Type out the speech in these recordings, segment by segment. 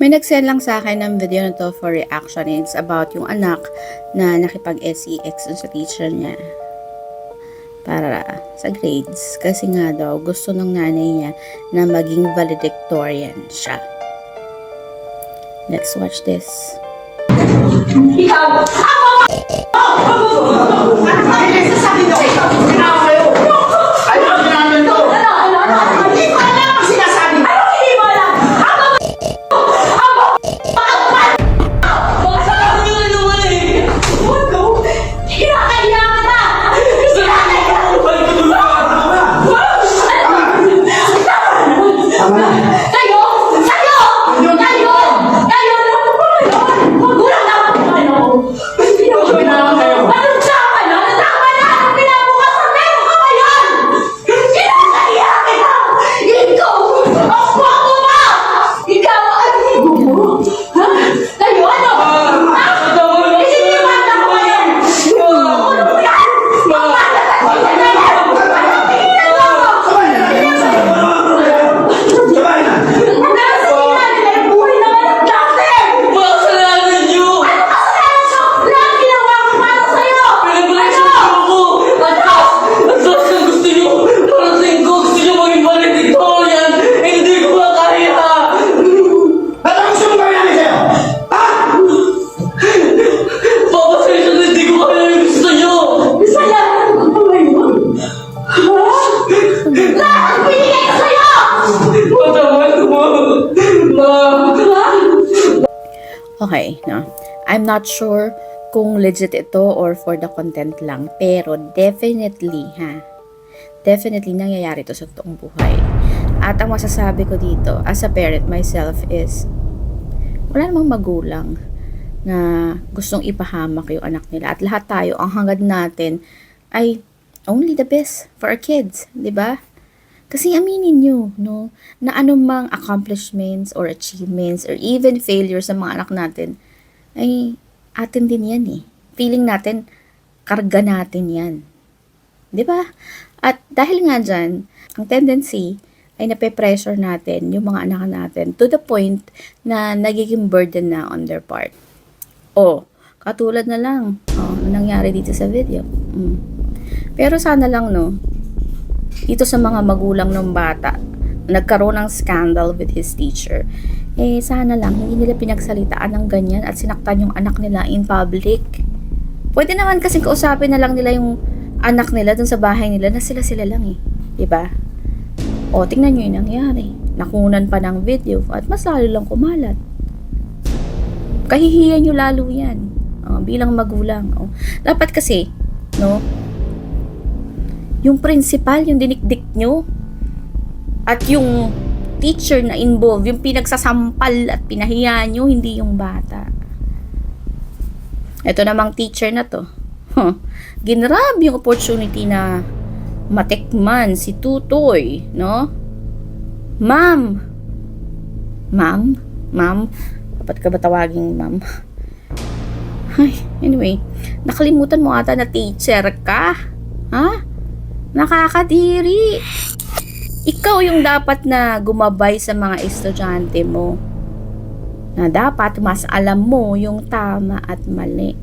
May nagsend lang sa akin ng video na to for reaction. It's about yung anak na nakipag-SEX sa teacher niya para sa grades. Kasi nga daw, gusto ng nanay niya na maging valedictorian siya. Let's watch this. Ikaw! Ako! Ano sasabi ko? Ginawa Okay, no. I'm not sure kung legit ito or for the content lang. Pero definitely, ha. Definitely nangyayari to sa toong buhay. At ang masasabi ko dito, as a parent myself is, wala namang magulang na gustong ipahamak yung anak nila. At lahat tayo, ang hangad natin ay only the best for our kids, di ba? Kasi aminin nyo, no, na anumang accomplishments or achievements or even failures sa mga anak natin, ay atin din yan eh. Feeling natin, karga natin yan. Ba? At dahil nga dyan, ang tendency ay nape-pressure natin yung mga anak natin to the point na nagiging burden na on their part. O, katulad na lang, oh, ang nangyari dito sa video. Mm. Pero sana lang, no, dito sa mga magulang ng bata nagkaroon ng scandal with his teacher eh sana lang hindi nila pinagsalitaan ng ganyan at sinaktan yung anak nila in public. Pwede naman kasi kausapin na lang nila yung anak nila dun sa bahay nila na sila sila lang eh ba? O tingnan nyo yung nangyari. Nakunan pa ng video at mas lalo lang kumalat. Kahihiyan nyo lalo yan O, bilang magulang. O, dapat kasi no yung principal, yung dinikdik nyo, at yung teacher na involved, yung pinagsasampal at pinahiya nyo, hindi yung bata. Ito namang teacher na to. Huh. Ginrab yung opportunity na matikman si Tutoy, no? Ma'am! Ma'am? Ma'am? Dapat ka ba tawaging ma'am? Ay, anyway, nakalimutan mo ata na teacher ka? Ha? Nakakadiri. Ikaw yung dapat na gumabay sa mga estudyante mo. Na dapat mas alam mo yung tama at mali.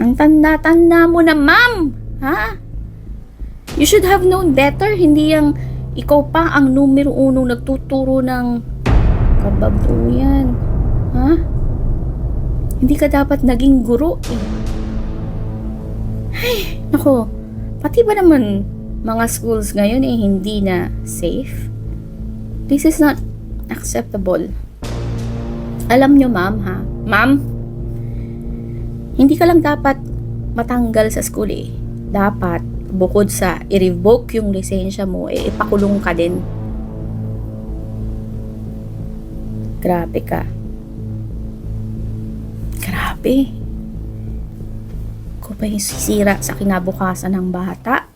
Ang tanda-tanda mo na, ma'am! Ha? You should have known better. Hindi yung ikaw pa ang numero unong nagtuturo ng kababuyan. Ha? Hindi ka dapat naging guro eh. Ay, nako. Pati ba naman mga schools ngayon eh hindi na safe? This is not acceptable. Alam nyo ma'am ha? Ma'am? Hindi ka lang dapat matanggal sa school eh. Dapat bukod sa i-revoke yung lisensya mo, eh ipakulong ka din. Grabe ka. Grabe. Pa yung sisira sa kinabukasan ng bata.